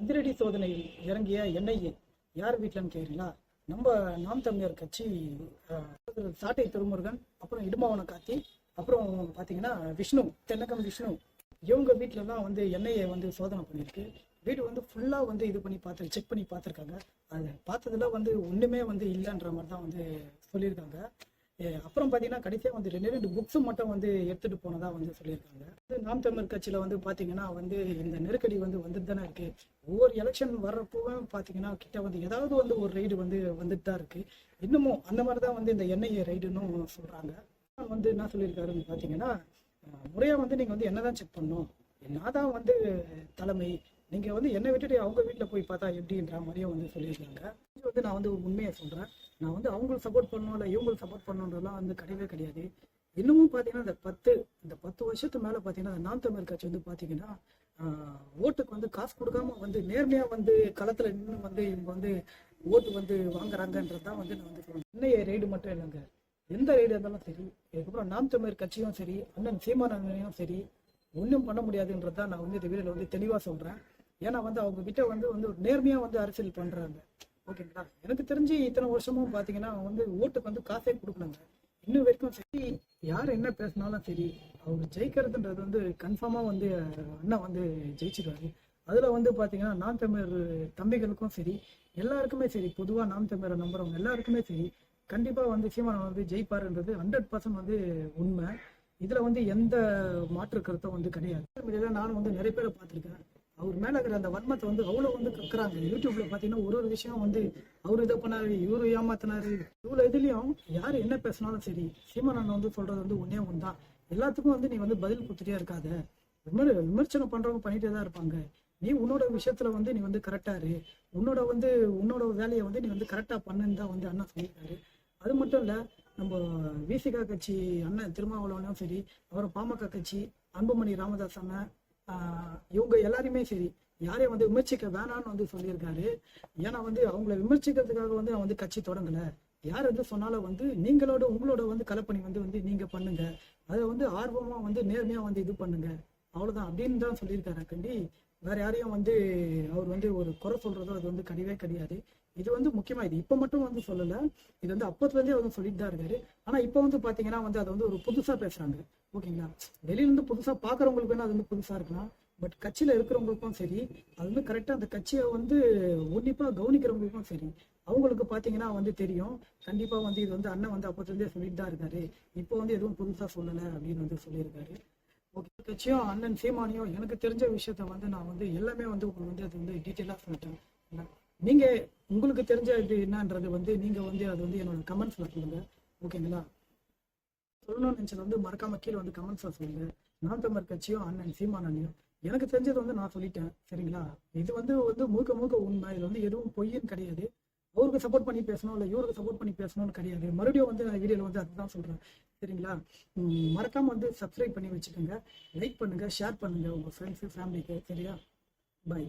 அதிரடி சோதனையில் இறங்கிய என்ஐஏ யார் வீட்டிலன்னு கேட்குறீங்களா நம்ம நாம் தமிழர் கட்சி சாட்டை திருமுருகன் அப்புறம் இடுமாவன காத்தி அப்புறம் பார்த்தீங்கன்னா விஷ்ணு தென்னகம் விஷ்ணு. இவங்க வீட்டிலலாம் வந்து என்ஐஏ வந்து சோதனை பண்ணியிருக்கு. வீடு வந்து ஃபுல்லாக வந்து இது பண்ணி பார்த்து செக் பண்ணி பார்த்துருக்காங்க அது பார்த்ததுல வந்து ஒன்றுமே வந்து இல்லைன்ற மாதிரி தான் வந்து சொல்லியிருக்காங்க. அப்புறம் பார்த்தீங்கன்னா கடைசியாக வந்து ரெண்டு ரெண்டு புக்ஸும் மட்டும் வந்து எடுத்துகிட்டு போனதாக வந்து சொல்லியிருக்காங்க. இது நாம் தமிழ் கட்சியில் வந்து பார்த்தீங்கன்னா வந்து இந்த நெருக்கடி வந்து வந்துட்டு தானே இருக்குது ஒவ்வொரு எலெக்ஷன் வர்றப்பவும் பார்த்தீங்கன்னா கிட்ட வந்து ஏதாவது வந்து ஒரு ரைடு வந்து வந்துட்டு தான் இருக்குது இன்னமும் அந்த மாதிரி தான் வந்து இந்த என்ஐஏ ரைடுன்னு சொல்கிறாங்க வந்து என்ன சொல்லியிருக்காருன்னு பார்த்தீங்கன்னா முறையாக வந்து நீங்கள் வந்து என்னதான் செக் பண்ணணும். நான் தான் வந்து தலைமை நீங்கள் வந்து என்னை விட்டுட்டு அவங்க வீட்டில் போய் பார்த்தா எப்படின்ற மாதிரியே வந்து சொல்லியிருக்காங்க. இது வந்து நான் வந்து உண்மையை சொல்கிறேன் நான் வந்து அவங்களுக்கு சப்போர்ட் பண்ணணும் இல்லை இவங்களுக்கு சப்போர்ட் பண்ணணுன்றலாம் வந்து கிடையவே கிடையாது. இன்னமும் பார்த்தீங்கன்னா இந்த பத்து இந்த பத்து வருஷத்துக்கு மேலே பார்த்தீங்கன்னா அந்த நாம் தமிழ் கட்சி வந்து பார்த்தீங்கன்னா ஓட்டுக்கு வந்து காசு கொடுக்காம வந்து நேர்மையாக வந்து களத்தில் நின்று வந்து இவங்க வந்து ஓட்டு வந்து வாங்குறாங்கன்றது தான் வந்து நான் வந்து சொல்கிறேன் இன்னைய ரைடு மட்டும் இல்லைங்க. எந்த ரைடு இருந்தாலும் சரி அதுக்கப்புறம் நாம் தமிழர் கட்சியும் சரி அண்ணன் சீமான் சரி ஒன்றும் பண்ண முடியாதுன்றது தான் நான் வந்து இந்த வீடியோவில் வந்து தெளிவாக சொல்கிறேன் ஏன்னா வந்து அவங்க கிட்ட வந்து வந்து நேர்மையாக வந்து அரசியல் பண்ணுறாங்க ஓகேங்களா? எனக்கு தெரிஞ்சு இத்தனை வருஷமும் பார்த்தீங்கன்னா வந்து ஓட்டுக்கு வந்து காசே கொடுக்கணுங்க இன்னும் வரைக்கும் சரி யார் என்ன பேசினாலும் சரி அவங்க ஜெயிக்கிறதுன்றது வந்து கன்ஃபார்மாக வந்து அண்ணா வந்து ஜெயிச்சிருவாரு. அதில் வந்து பார்த்தீங்கன்னா நாம் தமிழர் தம்பிகளுக்கும் சரி எல்லாருக்குமே சரி பொதுவாக நாம் தமிழரை நம்புறவங்க எல்லாருக்குமே சரி கண்டிப்பாக வந்து சீமானன் வந்து ஜெயிப்பாருன்றது ஹண்ட்ரட் பர்சன்ட் வந்து உண்மை. இதில் வந்து எந்த மாற்று கருத்தும் வந்து கிடையாது. நானும் வந்து நிறைய பேரை பார்த்துருக்கேன். அவர் மேலே இருக்கிற அந்த வன்மத்தை வந்து அவ்வளோ வந்து கக்குறாங்க. யூடியூப்ல பார்த்தீங்கன்னா ஒரு ஒரு விஷயம் வந்து அவர் இதை பண்ணாரு இவரு ஏமாத்தினாரு. இவ்வளோ இதுலேயும் யார் என்ன பேசினாலும் சரி சீமானன் வந்து சொல்றது வந்து ஒன்னே ஒன்றுதான் எல்லாத்துக்கும் வந்து நீ வந்து பதில் கொடுத்துட்டே இருக்காத. விமர் விமர்சனம் பண்றவங்க பண்ணிட்டே தான் இருப்பாங்க. நீ உன்னோட விஷயத்துல வந்து நீ வந்து கரெக்டா இரு. உன்னோட வந்து உன்னோட வேலையை வந்து நீ வந்து கரெக்டா பண்ணுன்னு தான் வந்து அண்ணா சொல்லியிருக்காரு. அது மட்டும் இல்ல நம்ம விசிகா கட்சி அண்ணன் திருமாவளவனும் சரி அப்புறம் பாமக கட்சி அன்புமணி ராமதாஸ் அண்ணன் ஆஹ் இவங்க எல்லாருமே சரி யாரையும் வந்து விமர்சிக்க வேணாம்னு வந்து சொல்லியிருக்காரு. ஏன்னா வந்து அவங்கள விமர்சிக்கிறதுக்காக வந்து அவன் வந்து கட்சி தொடங்கல. யார் வந்து சொன்னாலும் வந்து நீங்களோட உங்களோட வந்து கலப்பணி வந்து வந்து நீங்க பண்ணுங்க. அதை வந்து ஆர்வமா வந்து நேர்மையா வந்து இது பண்ணுங்க. அவ்வளவுதான் அப்படின்னு தான் சொல்லியிருக்காரு கண்டி வேற யாரையும் வந்து அவர் வந்து ஒரு குறை சொல்றதோ அது வந்து கிடையவே கிடையாது. இது வந்து முக்கியமா இது. இப்ப மட்டும் வந்து சொல்லல. இது வந்து அப்பத்துல இருந்தே வந்து சொல்லிட்டு தான் இருக்காரு. ஆனா இப்ப வந்து பாத்தீங்கன்னா வந்து அதை வந்து ஒரு புதுசா பேசுறாங்க. ஓகேங்களா? வெளியில இருந்து புதுசா பாக்குறவங்களுக்கு வேணா அது வந்து புதுசா இருக்கலாம். பட் கட்சியில இருக்கிறவங்களுக்கும் சரி அது வந்து கரெக்டா அந்த கட்சியை வந்து உன்னிப்பா கவனிக்கிறவங்களுக்கும் சரி அவங்களுக்கு பாத்தீங்கன்னா வந்து தெரியும். கண்டிப்பா வந்து இது வந்து அண்ணன் வந்து அப்பத்துல இருந்தே சொல்லிட்டு தான் இருக்காரு. இப்போ வந்து எதுவும் புதுசா சொல்லல அப்படின்னு வந்து சொல்லியிருக்காரு. ஓகே கட்சியும் அண்ணன் சீமானியும் எனக்கு தெரிஞ்ச விஷயத்த வந்து நான் வந்து எல்லாமே வந்து உங்களுக்கு வந்து அது வந்து டீட்டெயிலாக சொல்லிட்டேன். நீங்க உங்களுக்கு தெரிஞ்ச இது என்னன்றது வந்து நீங்க வந்து அது வந்து என்னோட கமெண்ட்ஸ்ல சொல்லுங்க. ஓகேங்களா? சொல்லணும்னு நினைச்சது வந்து மறக்காம கீழே வந்து கமெண்ட்ஸ்ல சொல்லுங்க. நான் தமிழ் கட்சியும் அண்ணன் சீமான் எனக்கு தெரிஞ்சது வந்து நான் சொல்லிட்டேன். சரிங்களா? இது வந்து வந்து முழுக்க முழுக்க உண்மை. இது வந்து எதுவும் பொய்ன்னு கிடையாது. அவருக்கு சப்போர்ட் பண்ணி பேசணும் இல்லை இவருக்கு சப்போர்ட் பண்ணி பேசணும்னு கிடையாது. மறுபடியும் வந்து நான் வீடியோவில் வந்து அதுதான் சொல்றேன். சரிங்களா? மறக்காம வந்து சப்ஸ்கிரைப் பண்ணி வச்சுக்கோங்க. லைக் பண்ணுங்க ஷேர் பண்ணுங்க உங்க ஃப்ரெண்ட்ஸு ஃபேமிலிக்கு சரியா? பை